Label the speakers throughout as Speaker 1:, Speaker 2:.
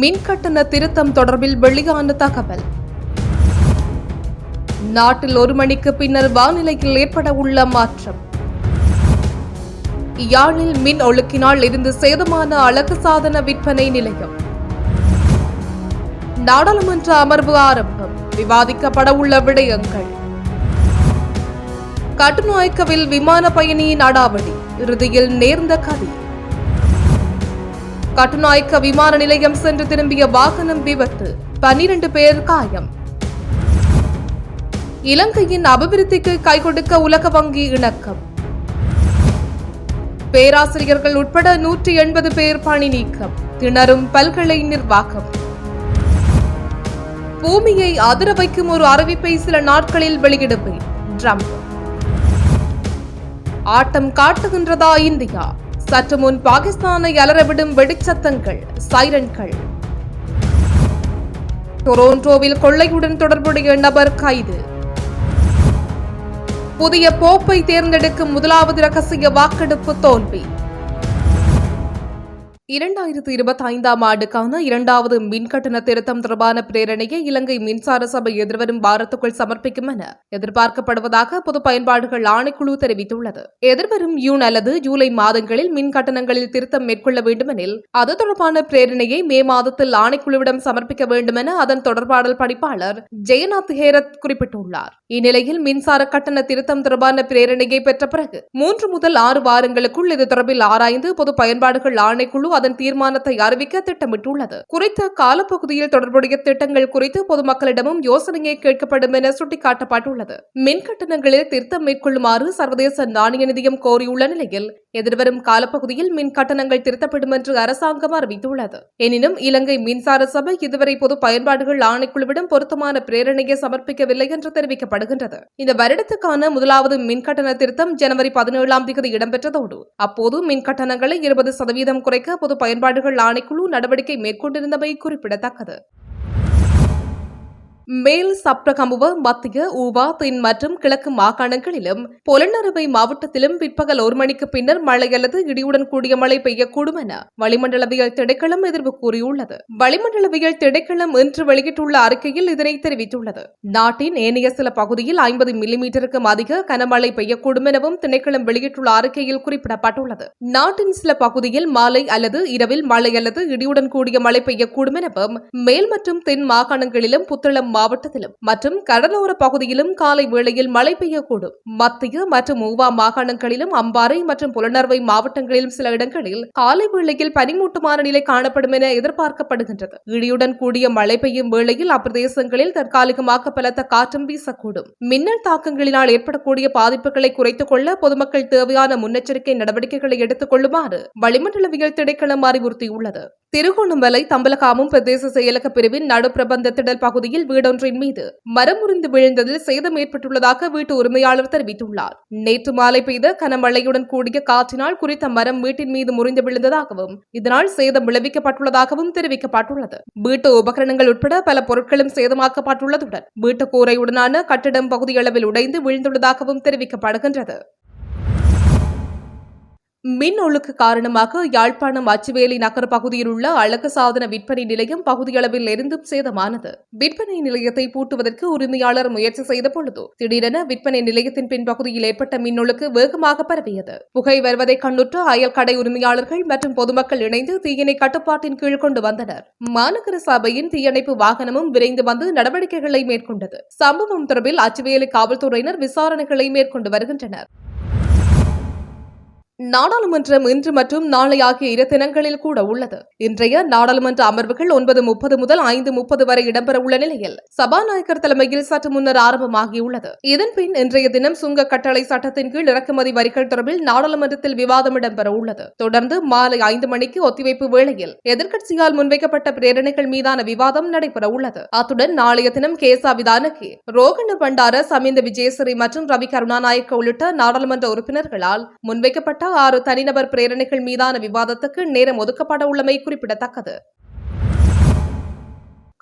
Speaker 1: மின் கட்டண திருத்தம் தொடர்பில் வெளியான தகவல். நாட்டில் ஒரு மணிக்கு பின்னர் வானிலையில் ஏற்பட உள்ள மாற்றம். யாழில் மின் ஒழுக்கினால் இருந்து சேதமான அழகு சாதன விற்பனை நிலையம். நாடாளுமன்ற அமர்வு ஆரம்பம். விவாதிக்கப்பட உள்ள விடயங்கள். கட்டுநோய்க்கவில் விமான பயணியின் அடாவடி. இறுதியில் நேர்ந்த கதை. கட்டுநாயக்க விமான நிலையம் சென்று திரும்பிய வாகனம் விபத்து. பன்னிரண்டு பேர் காயம். இலங்கையின் அபிவிருத்திக்கு கை கொடுக்க உலக வங்கி இணக்கம். பேராசிரியர்கள் உட்பட நூற்றி எண்பது பேர் பணி நீக்கம். திணறும் பல்கலை நிர்வாகம். பூமியை அதிர வைக்கும் ஒரு அறிவிப்பை சில நாட்களில் வெளியிடுவேன். ட்ரம்ப். ஆட்டம் காட்டுகின்றதா இந்தியா? சற்று முன் பாகிஸ்தானை அலறவிடும் வெடிச்சத்தங்கள் சைரன்கள். டொரோண்டோவில் கொள்ளையுடன் தொடர்புடைய நபர் கைது. புதிய போப்பை தேர்ந்தெடுக்கும் முதலாவது ரகசிய வாக்கெடுப்பு தோல்வி. இரண்டாயிரத்தி இருபத்தி ஐந்தாம் ஆண்டுக்கான இரண்டாவது மின்கட்டண திருத்தம் தொடர்பான பிரேரணையை இலங்கை மின்சார சபை எதிர்வரும் வாரத்துக்குள் சமர்ப்பிக்கும் என எதிர்பார்க்கப்படுவதாக பொது பயன்பாடுகள் ஆணைக்குழு தெரிவித்துள்ளது. எதிர்வரும் ஜூன் அல்லது ஜூலை மாதங்களில் மின் கட்டணங்களில் திருத்தம் மேற்கொள்ள வேண்டுமெனில் அது தொடர்பான பிரேரணையை மே மாதத்தில் ஆணைக்குழுவிடம் சமர்ப்பிக்க வேண்டும் என அதன் தொடர்பாடல் படிப்பாளர் ஜெயநாத் ஹேரத் குறிப்பிட்டுள்ளார். இந்நிலையில் மின்சார கட்டண திருத்தம் தொடர்பான பிரேரணையை பெற்ற பிறகு மூன்று முதல் ஆறு வாரங்களுக்குள் இது தொடர்பில் ஆராய்ந்து பொது பயன்பாடுகள் ஆணைக்குழு அதன் தீர்மானத்தை அறிவிக்க திட்டமிட்டுள்ளது. குறித்த காலப்பகுதியில் தொடர்புடைய திட்டங்கள் குறித்து பொதுமக்களிடமும் யோசனையை கேட்கப்படும் என சுட்டிக்காட்டப்பட்டுள்ளது. மின் கட்டணங்களில் திருத்தம் மேற்கொள்ளுமாறு சர்வதேச நாணய நிதியம் கோரியுள்ள நிலையில் எதிர்வரும் காலப்பகுதியில் மின் கட்டணங்கள் திருத்தப்படும் என்று அரசாங்கம் அறிவித்துள்ளது. எனினும் இலங்கை மின்சார சபை இதுவரை பொது பயன்பாடுகள் ஆணைக்குழுவிடம் பொருத்தமான பிரேரணையை சமர்ப்பிக்கவில்லை என்று தெரிவிக்கப்படுகின்றது. இந்த வருடத்துக்கான முதலாவது மின் கட்டண திருத்தம் ஜனவரி பதினேழாம் தேதி இடம்பெற்றதோடு அப்போது மின் கட்டணங்களை இருபது சதவீதம் குறைக்க பொது பயன்பாடுகள் ஆணைக்குழு நடவடிக்கை மேற்கொண்டிருந்தமை குறிப்பிடத்தக்கது. மேல் சப்ரகமுவ மத்திய ஊவா தென் மற்றும் கிழக்கு மாகாணங்களிலும் பொலனறுவை மாவட்டத்திலும் பிற்பகல் ஒரு மணிக்கு பின்னர் மழை அல்லது இடியுடன் கூடிய மழை பெய்யக்கூடும் என வளிமண்டலவியல் திடைக்களம் எதிர்வு கூறியுள்ளது. வளிமண்டலவியல் திணைக்களம் இன்று வெளியிட்டுள்ள அறிக்கையில் இதனை தெரிவித்துள்ளது. நாட்டின் ஏனைய சில பகுதியில் ஐம்பது மில்லிமீட்டருக்கும் அதிக கனமழை பெய்யக்கூடும் எனவும் திணைக்களம் வெளியிட்டுள்ள அறிக்கையில் குறிப்பிடப்பட்டுள்ளது. நாட்டின் சில பகுதியில் மாலை அல்லது இரவில் மழை அல்லது இடியுடன் கூடிய மழை பெய்யக்கூடும் எனவும் மேல் மற்றும் தென் மாகாணங்களிலும் புத்தளம் மாவட்டத்திலும் மற்றும் கடலோர பகுதியிலும் காலை வேளையில் மழை பெய்யக்கூடும். மத்திய மற்றும் ஊவா மாகாணங்களிலும் அம்பாறை மற்றும் புலனர்வை மாவட்டங்களிலும் சில இடங்களில் காலை வேளையில் பனிமூட்டமான நிலை காணப்படும் என எதிர்பார்க்கப்படுகின்றது. இடியுடன் கூடிய மழை பெய்யும் வேளையில் அப்பிரதேசங்களில் தற்காலிகமாக பலத்த காற்றும் வீசக்கூடும். மின்னல் தாக்கங்களினால் ஏற்படக்கூடிய பாதிப்புகளை குறைத்துக் கொள்ள பொதுமக்கள் தேவையான முன்னெச்சரிக்கை நடவடிக்கைகளை எடுத்துக் கொள்ளுமாறு வளிமண்டலவியல் திணைக்களம் அறிவுறுத்தியுள்ளது. திருகோணமலை தம்பலகாமும் பிரதேச செயலக பிரிவின் நடுப்பிரபந்த திடல் பகுதியில் வீடு வீடொன்றின் மீது மரம் முறிந்து விழுந்ததில் சேதம் ஏற்பட்டுள்ளதாக வீட்டு உரிமையாளர் தெரிவித்துள்ளார். நேற்று மாலை பெய்த கனமழையுடன் கூடிய காற்றினால் குறித்த மரம் வீட்டின் மீது முறிந்து விழுந்ததாகவும் இதனால் சேதம் விளைவிக்கப்பட்டுள்ளதாகவும் தெரிவிக்கப்பட்டுள்ளது. வீட்டு உபகரணங்கள் உட்பட பல பொருட்களும் சேதமாக்கப்பட்டுள்ளதுடன் வீட்டு கூரையுடனான கட்டிடம் பகுதியளவில் உடைந்து விழுந்துள்ளதாகவும் தெரிவிக்கப்படுகின்றது. மின் ஒழுக்கு காரணமாக யாழ்ப்பாணம் அச்சுவேலி நகர் பகுதியில் உள்ள அழகு சாதன விற்பனை நிலையம் பகுதியளவில் எரிந்தும் சேதமானது. விற்பனை நிலையத்தை பூட்டுவதற்கு உரிமையாளர் முயற்சி செய்த பொழுது திடீரென விற்பனை நிலையத்தின் பின்பகுதியில் ஏற்பட்ட மின்னொழுக்கு வேகமாக பரவியது. புகை வருவதை கண்ணுற்ற அயல் கடை உரிமையாளர்கள் மற்றும் பொதுமக்கள் இணைந்து தீயினை கட்டுப்பாட்டின் கீழ் கொண்டு வந்தனர். மாநகர சபையின் தீயணைப்பு வாகனமும் விரைந்து வந்து நடவடிக்கைகளை மேற்கொண்டது. சம்பவம் தொடர்பில் அச்சுவேலி காவல்துறையினர் விசாரணைகளை மேற்கொண்டு வருகின்றனர். நாடாளுமன்றம் இன்று மற்றும் நாளை ஆகிய இரு தினங்களில் கூட உள்ளது. இன்றைய நாடாளுமன்ற அமர்வுகள் ஒன்பது முப்பது முதல் ஐந்து முப்பது வரை இடம்பெறவுள்ள நிலையில் சபாநாயகர் தலைமையில் சற்று முன்னர் ஆரம்பமாகியுள்ளது. இதன்பின் இன்றைய தினம் சுங்க கட்டளை சட்டத்தின் கீழ் இறக்குமதி வரிகள் தொடர்பில் நாடாளுமன்றத்தில் விவாதம் இடம்பெற உள்ளது. தொடர்ந்து மாலை ஐந்து மணிக்கு ஒத்திவைப்பு வேளையில் எதிர்க்கட்சியால் முன்வைக்கப்பட்ட பிரேரணைகள் மீதான விவாதம் நடைபெற உள்ளது. அத்துடன் நாளைய தினம் கேசா விதானகி ரோகண்ண பண்டார சமிந்த விஜயசிறி மற்றும் ரவி கருணாநாயக்க உள்ளிட்ட நாடாளுமன்ற உறுப்பினர்களால் முன்வைக்கப்பட்ட ஆறு தனிநபர் பிரேரணைகள் மீதான விவாதத்துக்கு நேரம் ஒதுக்கப்பட உள்ளமை குறிப்பிடத்தக்கது.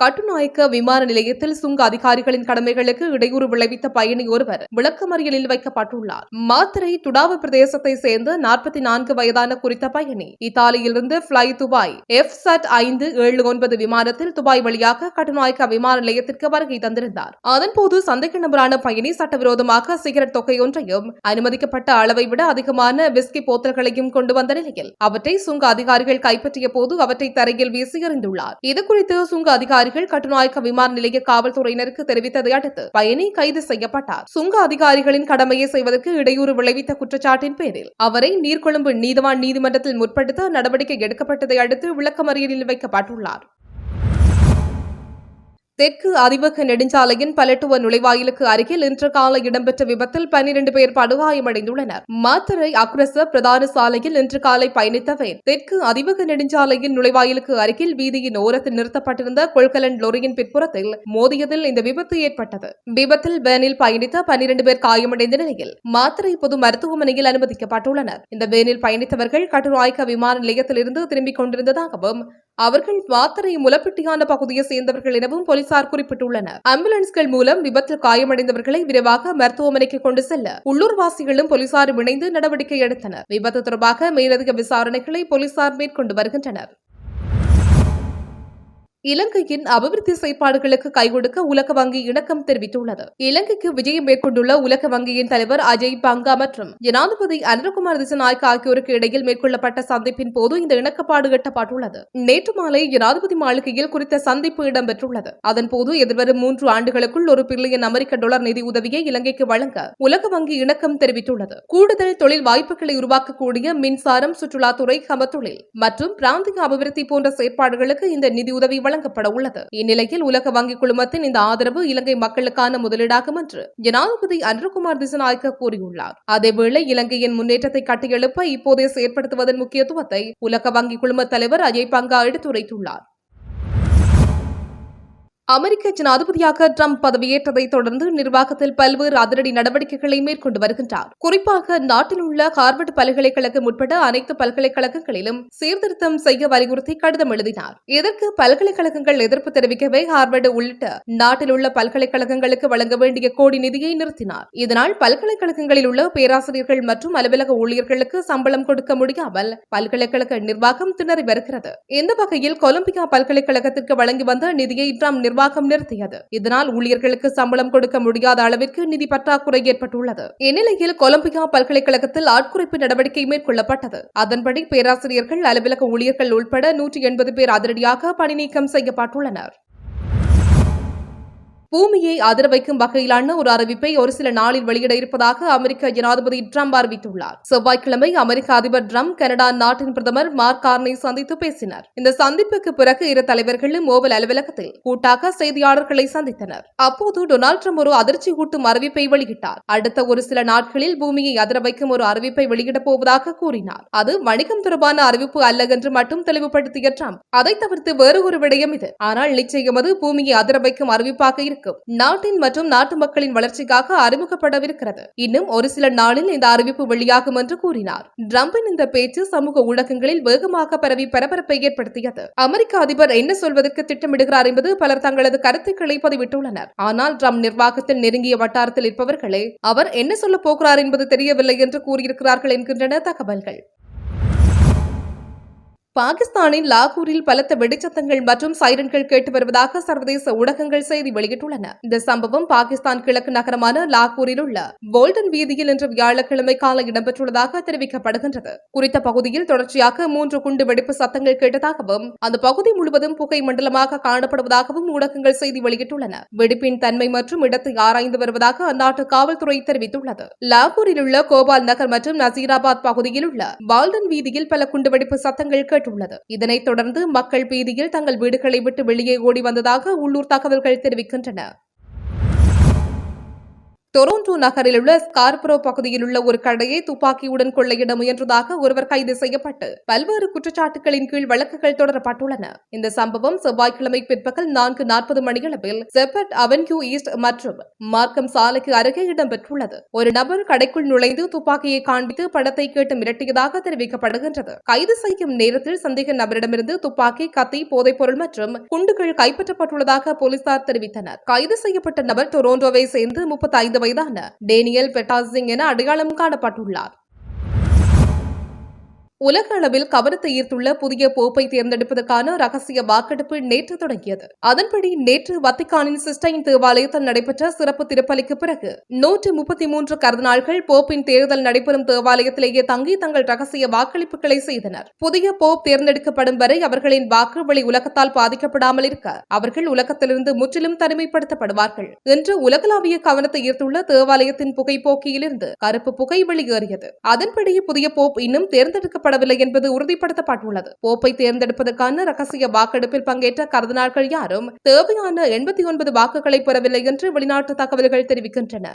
Speaker 1: கட்டுநாயக்க விமான நிலையத்தில் சுங்க அதிகாரிகளின் கடமைகளுக்கு இடையூறு விளைவித்த பயணி ஒருவர் விளக்கமறியலில் வைக்கப்பட்டுள்ளார். மாத்திரை துடாவு பிரதேசத்தை சேர்ந்த நாற்பத்தி நான்கு வயதான குறித்த பயணி இத்தாலியிலிருந்து பிளை துபாய் எஃப் சட் ஐந்து ஏழு ஒன்பது விமானத்தில் துபாய் வழியாக கட்டுநாயக்க விமான நிலையத்திற்கு வருகை தந்திருந்தார். அதன்போது சந்தேக நபரான பயணி சட்டவிரோதமாக சிகரெட் தொகையொன்றையும் அனுமதிக்கப்பட்ட அளவை விட அதிகமான விஸ்கி போத்தல்களையும் கொண்டு வந்த நிலையில் அவற்றை சுங்க அதிகாரிகள் கைப்பற்றிய போது அவற்றை தரையில் வீசி எறிந்துள்ளார். இதுகுறித்து சுங்க அதிகாரி அதிகாரிகள் கட்டுநாயக்க விமான நிலைய காவல்துறையினருக்கு தெரிவித்ததை அடுத்து பயணி கைது செய்யப்பட்டார். சுங்க அதிகாரிகளின் கடமையை செய்வதற்கு இடையூறு விளைவித்த குற்றச்சாட்டின் பேரில் அவரை நீர்கொழும்பு நீதவான் நீதிமன்றத்தில் முற்படுத்த நடவடிக்கை எடுக்கப்பட்டதை அடுத்து விளக்கமறியலில் வைக்கப்பட்டுள்ளார். தெற்கு அதிவக நெடுஞ்சாலையின் பலட்டுவ நுழைவாயிலுக்கு அருகில் இன்று காலை இடம்பெற்ற விபத்தில் பன்னிரண்டு பேர் படுகாயமடைந்துள்ளனர். மாத்தரை அக்ரச பிரதான சாலையில் இன்று காலை பயணித்த வேன் தெற்கு அதிவக நெடுஞ்சாலையின் நுழைவாயிலுக்கு அருகில் வீதியின் ஓரத்தில் நிறுத்தப்பட்டிருந்த கொள்கலன் லொரியின் பிற்புறத்தில் மோதியதில் இந்த விபத்து ஏற்பட்டது. விபத்தில் வேனில் பயணித்த பன்னிரண்டு பேர் காயமடைந்த நிலையில் மாத்தரை பொது மருத்துவமனையில் அனுமதிக்கப்பட்டுள்ளனர். இந்த வேனில் பயணித்தவர்கள் கட்டுராய்க்க விமான நிலையத்திலிருந்து திரும்பிக் கொண்டிருந்ததாகவும் அவர்கள் மாத்தரை முலப்பட்டியான பகுதியை சேர்ந்தவர்கள் எனவும் போலீசார் குறிப்பிட்டுள்ளனர். ஆம்புலன்ஸ்கள் மூலம் விபத்தில் காயமடைந்தவர்களை விரைவாக மருத்துவமனைக்கு கொண்டு செல்ல உள்ளூர்வாசிகளும் போலீசாரும் இணைந்து நடவடிக்கை எடுத்தனர். விபத்து தொடர்பாக மேலதிக விசாரணைகளை போலீசார் மேற்கொண்டு வருகின்றனர். இலங்கையின் அபிவிருத்தி செயற்பாடுகளுக்கு கைகொடுக்க உலக வங்கி இணக்கம் தெரிவித்துள்ளது. இலங்கைக்கு விஜயம் மேற்கொண்டுள்ள உலக வங்கியின் தலைவர் அஜய் பங்கா மற்றும் ஜனாதிபதி அனந்தகுமார் திசநாயக் ஆகியோருக்கு இடையில் மேற்கொள்ளப்பட்ட சந்திப்பின் போது இந்த இணக்கப்பாடு எட்டப்பட்டுள்ளது. நேற்று மாலை ஜனாதிபதி மாளிகையில் குறித்த சந்திப்பு இடம்பெற்றுள்ளது. அதன்போது எதிர்வரும் மூன்று ஆண்டுகளுக்குள் ஒரு பில்லியன் அமெரிக்க டாலர் நிதி உதவியை இலங்கைக்கு வழங்க உலக வங்கி இணக்கம் தெரிவித்துள்ளது. கூடுதல் தொழில் வாய்ப்புகளை உருவாக்கக்கூடிய மின்சாரம் சுற்றுலாத்துறை சமத்தொழில் மற்றும் பிராந்திய அபிவிருத்தி போன்ற செயற்பாடுகளுக்கு இந்த நிதி உதவி வழங்கப்பட உள்ளது. இந்நிலையில் உலக வங்கி குழுமத்தின் இந்த ஆதரவு இலங்கை மக்களுக்கான முதலீடாகும் என்று ஜனாதிபதி அன்ருகுமார் திசநாயக்க கூறியுள்ளார். அதேவேளை இலங்கையின் முன்னேற்றத்தை கட்டியெழுப்ப இப்போதே செயற்படுத்துவதன் முக்கியத்துவத்தை உலக வங்கி குழும தலைவர் அஜய் பங்கா எடுத்துரைத்துள்ளார். அமெரிக்க ஜனாதிபதியாக ட்ரம்ப் பதவியேற்றதை தொடர்ந்து நிர்வாகத்தில் பல்வேறு அதிரடி நடவடிக்கைகளை மேற்கொண்டு வருகின்றார். குறிப்பாக நாட்டில் உள்ள ஹார்வர்டு பல்கலைக்கழகம் உட்பட அனைத்து பல்கலைக்கழகங்களிலும் சீர்திருத்தம் செய்ய வலியுறுத்தி கடிதம் எழுதினார். இதற்கு பல்கலைக்கழகங்கள் எதிர்ப்பு தெரிவிக்கவே ஹார்வர்டு உள்ளிட்ட நாட்டில் உள்ள பல்கலைக்கழகங்களுக்கு வழங்க வேண்டிய கோடி நிதியை நிறுத்தினார். இதனால் பல்கலைக்கழகங்களில் உள்ள பேராசிரியர்கள் மற்றும் அலுவலக ஊழியர்களுக்கு சம்பளம் கொடுக்க முடியாமல் பல்கலைக்கழக நிர்வாகம் திணறி வருகிறது. இந்த வகையில் கொலம்பியா பல்கலைக்கழகத்திற்கு வழங்கி வந்த நிதியை ட்ரம்ப் நிர்வாகம் நிறுத்தியது. இதனால் ஊழியர்களுக்கு சம்பளம் கொடுக்க முடியாத அளவிற்கு நிதி பற்றாக்குறை ஏற்பட்டுள்ளது. இந்நிலையில் கொலம்பியா பல்கலைக்கழகத்தில் ஆட்குறைப்பு நடவடிக்கை மேற்கொள்ளப்பட்டது. அதன்படி பேராசிரியர்கள் அலுவலக ஊழியர்கள் உட்பட நூற்றி எண்பது பேர் அதிரடியாக பணி நீக்கம் செய்யப்பட்டுள்ளனர். பூமியை அதிர வைக்கும் வகையிலான ஒரு அறிவிப்பை ஒரு சில நாளில் வெளியிட இருப்பதாக அமெரிக்க ஜனாதிபதி ட்ரம்ப் அறிவித்துள்ளார். செவ்வாய்க்கிழமை அமெரிக்க அதிபர் ட்ரம்ப் கனடா நாட்டின் பிரதமர் மார்க் கார்னை சந்தித்து பேசினர். இந்த சந்திப்புக்கு பிறகு இரு தலைவர்களும் ஓவல் அலுவலகத்தில் கூட்டாக செய்தியாளர்களை சந்தித்தனர். அப்போது டொனால்ட் ட்ரம்ப் ஒரு அதிர்ச்சி கூட்டும் அறிவிப்பை வெளியிட்டார். அடுத்த ஒரு சில நாட்களில் பூமியை அதிர வைக்கும் ஒரு அறிவிப்பை வெளியிடப் போவதாக கூறினார். அது வணிகம் தொடர்பான அறிவிப்பு அல்ல என்று மட்டும் தெளிவுபடுத்திய ட்ரம்ப் அதை தவிர்த்து வேறு ஒரு விடயம் இது. ஆனால் நிச்சயம் அது பூமியை அதிர வைக்கும் அறிவிப்பாக இருக்கும் நாட்டின் மற்றும் நாட்டு மக்களின் வளர்ச்சிக்காக அறிமுகப்படவிருக்கிறது. இன்னும் ஒரு சில நாளில் இந்த அறிவிப்பு வெளியாகும் என்று கூறினார். டிரம்பின் இந்த பேச்சு சமூக ஊடகங்களில் வேகமாக பரவி பரபரப்பை ஏற்படுத்தியது. அமெரிக்க அதிபர் என்ன சொல்வதற்கு திட்டமிடுகிறார் என்பது பலர் தங்களது கருத்துக்களை பதிவிட்டுள்ளனர். ஆனால் டிரம்ப் நிர்வாகத்தில் நெருங்கிய வட்டாரத்தில் இருப்பவர்களே அவர் என்ன சொல்ல போகிறார் என்பது தெரியவில்லை என்று கூறியிருக்கிறார்கள் என்கின்றன தகவல்கள். பாகிஸ்தானின் லாகூரில் பலத்த வெடிச்சத்தங்கள் மற்றும் சைரன்கள் கேட்டு வருவதாக சர்வதேச ஊடகங்கள் செய்தி வெளியிட்டுள்ளன. இந்த சம்பவம் பாகிஸ்தான் கிழக்கு நகரமான லாகூரில் உள்ள போல்டன் வீதியில் இன்று வியாழக்கிழமை காலை இடம்பெற்றுள்ளதாக தெரிவிக்கப்படுகின்றது. குறித்த பகுதியில் தொடர்ச்சியாக மூன்று குண்டு வெடிப்பு சத்தங்கள் கேட்டதாகவும் அந்த பகுதி முழுவதும் புகை மண்டலமாக காணப்படுவதாகவும் ஊடகங்கள் செய்தி வெளியிட்டுள்ளன. வெடிப்பின் தன்மை மற்றும் இடத்தை ஆராய்ந்து வருவதாக அந்நாட்டு காவல்துறை தெரிவித்துள்ளது. லாகூரில் உள்ள கோபால் நகர் மற்றும் நசீராபாத் பகுதியில் உள்ள பால்டன் வீதியில் பல குண்டுவெடிப்பு சத்தங்கள் கேட்டு கேட்டுள்ளது இதனைத் தொடர்ந்து மக்கள் பீதியில் தங்கள் வீடுகளை விட்டு வெளியே ஓடி வந்ததாக உள்ளூர் தகவல்கள் தெரிவிக்கின்றன. டொரோண்டோ நகரில் உள்ள ஸ்கார்பரோ பகுதியில் உள்ள ஒரு கடையை துப்பாக்கியுடன் கொள்ளையிட முயன்றதாக ஒருவர் கைது செய்யப்பட்டு பல்வேறு குற்றச்சாட்டுகளின் கீழ் வழக்குகள் தொடரப்பட்டுள்ளன. இந்த சம்பவம் செவ்வாய்க்கிழமை பிற்பகல் நான்கு நாற்பது மணியளவில் செப்பட் அவென்யூ ஈஸ்ட் மற்றும் மார்க்கம் சாலைக்கு அருகே இடம்பெற்றுள்ளது. ஒரு நபர் கடைக்குள் நுழைந்து துப்பாக்கியை காண்பித்து படத்தை கேட்டு மிரட்டியதாக தெரிவிக்கப்படுகின்றது. கைது செய்யும் நேரத்தில் சந்தேக நபரிடமிருந்து துப்பாக்கி கத்தி போதைப்பொருள் மற்றும் குண்டுகள் கைப்பற்றப்பட்டுள்ளதாக போலீசார் தெரிவித்தனர். கைது செய்யப்பட்ட நபர் டொரோண்டோவை சேர்ந்து முப்பத்தி ஐந்து டேனியல் பெட்டாசிங் என அடையாளம் காணப்பட்டுள்ளார். உலக அளவில் கவனத்தை ஈர்த்துள்ள புதிய போப்பை தேர்ந்தெடுப்பதற்கான ரகசிய வாக்கெடுப்பு நேற்று தொடங்கியது. அதன்படி நேற்று வத்திக்கானின் சிஸ்டைன் தேவாலயத்தில் நடைபெற்ற சிறப்பு திருப்பலிக்கு பிறகு நூற்று முப்பத்தி மூன்று கருநாள்கள் போப்பின் தேர்தல் நடைபெறும் தேவாலயத்திலேயே தங்கி தங்கள் ரகசிய வாக்களிப்புகளை செய்தனர். புதிய போப் தேர்ந்தெடுக்கப்படும் வரை அவர்களின் வாக்கு வெளி உலகத்தால் பாதிக்கப்படாமல் இருக்க அவர்கள் உலகத்திலிருந்து முற்றிலும் தனிமைப்படுத்தப்படுவார்கள் என்று உலகளாவிய கவனத்தை ஈர்த்துள்ள தேவாலயத்தின் புகைப்போக்கியிலிருந்து கருப்பு புகை வெளியேறியது. அதன்படி புதிய போப் இன்னும் தேர்ந்தெடுக்கப்பட்ட தேர்ந்தெடுக்கப்படவில்லை என்பது உறுதிப்படுத்தப்பட்டுள்ளது. போப்பை தேர்ந்தெடுப்பதற்கான ரகசிய வாக்கெடுப்பில் பங்கேற்ற கருதினார்கள் யாரும் தேவையான எண்பத்தி ஒன்பது வாக்குகளை பெறவில்லை என்று வெளிநாட்டு தகவல்கள் தெரிவிக்கின்றன.